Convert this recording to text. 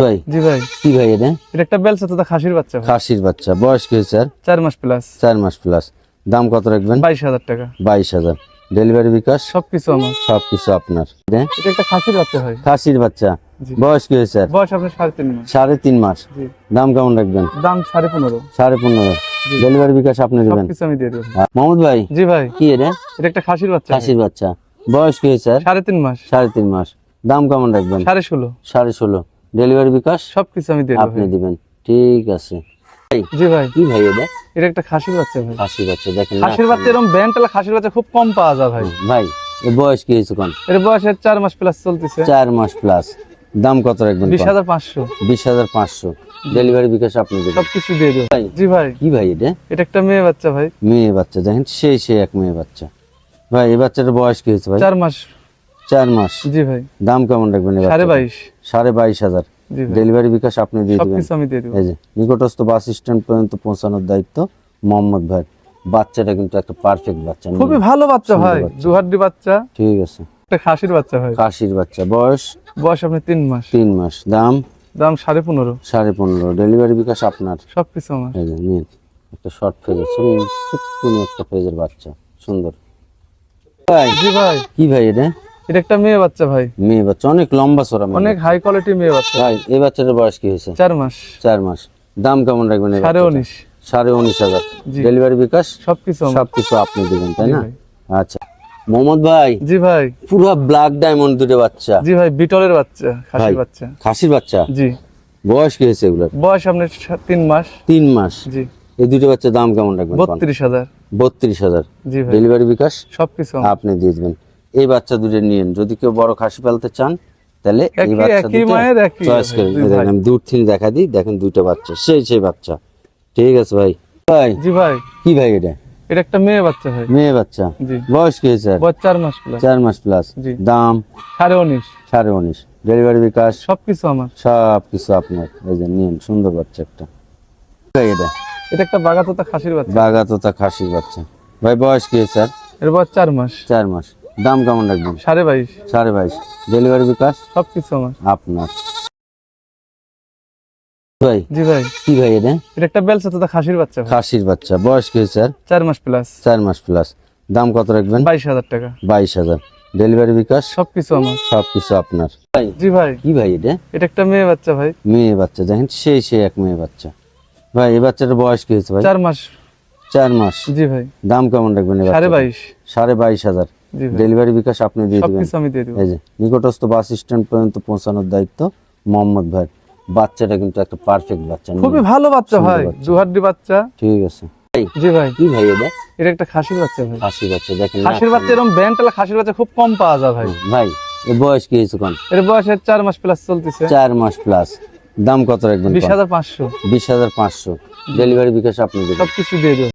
ভাই? জি ভাই। কি ভাই এটা? এটা একটা বেলসা তো খাসির বাচ্চা খাসির বাচ্চা। বয়স কি আর? চার মাস প্লাস চার মাস প্লাস দাম কত রাখবেন? বাইশ হাজার টাকা। বাইশ হাজার। ডেলিভারি বিকাশ? সবকিছু আমার। সবকিছু আপনার। এটা? এটা একটা খাসির বাচ্চা ভাই। খাসির বাচ্চা। বয়স কি আর? বয়স আপনার সাড়ে তিন মাস। সাড়ে তিন মাস। দাম কেমন রাখবেন? দাম সাড়ে পনেরো। সাড়ে পনেরো। ডেলিভারি বিকাশ আপনি দেবেন? আমি দিয়ে দেবো। আর মোহাম্মদ ভাই? জি ভাই। কি এটা? এটা একটা খাসির বাচ্চা। খাসির বাচ্চা। বয়স কি আর? সাড়ে তিন মাস। সাড়ে তিন মাস। দাম কেমন রাখবেন? সাড়ে ষোলো। সাড়ে ষোলো। ডেলিভারি বিকাশ? সবকিছু আমি দেবো আপনি দিবেন। ঠিক আছে। জি ভাই। কি ভাই এটা? এটা একটা খাসির বাচ্চা ভাই। খাসির বাচ্চা দেখেন? খাসির বাচ্চা এরকম ব্যান্ডটালা খাসির বাচ্চা খুব কম পাওয়া যায় ভাই। ভাই এর বয়স কি হয়েছে কোন? এর বয়স এর চার মাস প্লাস চলতেছে। চার মাস প্লাস দাম কত রাখবেন বিশ হাজার পাঁচশো। বিশ হাজার পাঁচশো। ডেলিভারি বিকাশ আপনি দেবেন। সবকিছু দিয়ে দেবো। ভাই জি ভাই। কি ভাই এটা? এটা একটা মেয়ে বাচ্চা ভাই। মেয়ে বাচ্চা দেখেন সেই সেই এক মেয়ে বাচ্চা। ভাই এই বাচ্চাটার বয়স কি হয়েছে ভাই? চার মাস। চার মাস। জি ভাই। দাম কেমন রাখবেন সাড়ে বাইশ। সাড়ে বাইশ হাজার। ডেলিভারি বিকাশ আপনি দিয়ে দিবেন। আমি দিয়ে দেবো। এই যে নিকটস্থ বাস স্ট্যান্ড পর্যন্ত পৌঁছানোর দায়িত্ব মোহাম্মদ ভাই বাচ্চাটা কিন্তু একটা পারফেক্ট বাচ্চা খুবই ভালো বাচ্চা ভাই। দুহাড্ডি বাচ্চা। ঠিক আছে। একটা খাসির বাচ্চা ভাই। কাশির বাচ্চা। বয়স? বয়স আপনি তিন মাস। তিন মাস। দাম? দাম সাড়ে পনেরো। সাড়ে পনেরো। ডেলিভারি বিকাশ আপনার। সবকিছু আমার। এই যে নিন। একটা শর্ট ফেজের সুন্দর একটা ফেজের বাচ্চা। সুন্দর। ভাই জি ভাই। কি ভাই এটা? এটা একটা মেয়ে বাচ্চা ভাই। মেয়ে বাচ্চা অনেক লম্বা সরা অনেক হাই কোয়ালিটি মেয়ে বাচ্চা। ভাই এই বাচ্চাটার বয়স কি হয়েছে? চার মাস। চার মাস। দাম কেমন রাখবেন সাড়ে উনিশ। সাড়ে উনিশ হাজার। ডেলিভারি বিকাশ? সবকিছু সবকিছু আপনি দিবেন তাই না? আচ্ছা। মোহাম্মদ ভাই জি ভাই। পুরো ব্ল্যাক ডায়মন্ড দুটো বাচ্চা। জি ভাই বিটলের বাচ্চা খাসির বাচ্চা। খাসির বাচ্চা? জি। বয়স কি হয়েছে এগুলোর? বয়স আপনার তিন মাস। তিন মাস। জি। এই দুটো বাচ্চার দাম কেমন রাখবেন? বত্রিশ হাজার। বত্রিশ হাজার। জি ভাই। ডেলিভারি বিকাশ? সবকিছু। আপনি দিয়ে দিবেন। এই বাচ্চা দুটো নিয়েন। যদি কেউ বড় খাসি পালতে চান তাহলে এই বাচ্চা দুটো চয়েস দেখেন দূর থেকে দেখা দিই দেখেন দুইটা বাচ্চা সেই সেই বাচ্চা। ঠিক আছে ভাই। ভাই জি ভাই। কি ভাই এটা? এটা একটা মেয়ে বাচ্চা ভাই। মেয়ে বাচ্চা। বয়স কি হয়েছে? বয়স চার মাস প্লাস চার মাস প্লাস দাম? সাড়ে উনিশ। সাড়ে উনিশ। ডেলিভারি বিকাশ? সবকিছু আমার। সব কিছু আপনার। এই যে নিন সুন্দর বাচ্চা একটা। ভাই এটা? এটা একটা বাগাতোতা খাসির বাচ্চা। বাঘা তোতা খাসির বাচ্চা। ভাই বয়স কি আর? এর বয়স চার মাস। চার মাস। দাম কেমন রাখবেন? সাড়ে বাইশ। সাড়ে বাইশ। ডেলিভারি বিকাশ? সবকিছু আমার। আপনার। ভাই জি ভাই। কি ভাই এটা? এটা একটা বেলসা খাসির বাচ্চা খাসির বাচ্চা। বয়স কি? চার মাস প্লাস চার মাস প্লাস দাম কত রাখবেন? বাইশ হাজার টাকা। বাইশ হাজার। ডেলিভারি বিকাশ? সবকিছু আমার। সব কিছু আপনার। ভাই জি ভাই। কি ভাই এটা? এটা একটা মেয়ে বাচ্চা ভাই। মেয়ে বাচ্চা দেখেন সেই সেই এক মেয়ে বাচ্চা। ভাই এই বাচ্চাটার বয়স কি হয়েছে ভাই? চার মাস। চার মাস। জি ভাই। দাম কেমন রাখবেন সাড়ে বাইশ। সাড়ে বাইশ হাজার। ডেলিভারি বিকাশ আপনি দিয়ে দিবেন। সবকিছু আমি দিয়ে দেবো। এই যে নিকটস্থ বাস স্ট্যান্ড পর্যন্ত পৌঁছানোর দায়িত্ব মোহাম্মদ ভাই। বাচ্চাটা কিন্তু একটা পারফেক্ট বাচ্চা খুবই ভালো বাচ্চা ভাই। দুহাড্ডি বাচ্চা। ঠিক আছে। ভাই জি ভাই। কি ভাই এটা? এটা একটা খাসির বাচ্চা ভাই। খাসি বাচ্চা দেখেন? খাসির বাচ্চা এরকম ব্যান্ডটালা খাসির বাচ্চা খুব কম পাওয়া যায় ভাই। ভাই এর বয়স কি হয়েছে কোন এর বয়স এর চার মাস প্লাস চলতেছে। চার মাস প্লাস দাম কত রাখবেন? বিশ হাজার পাঁচশো। বিশ হাজার পাঁচশো। ডেলিভারি বিকাশ আপনি দেবেন। সবকিছু দিয়ে দেবো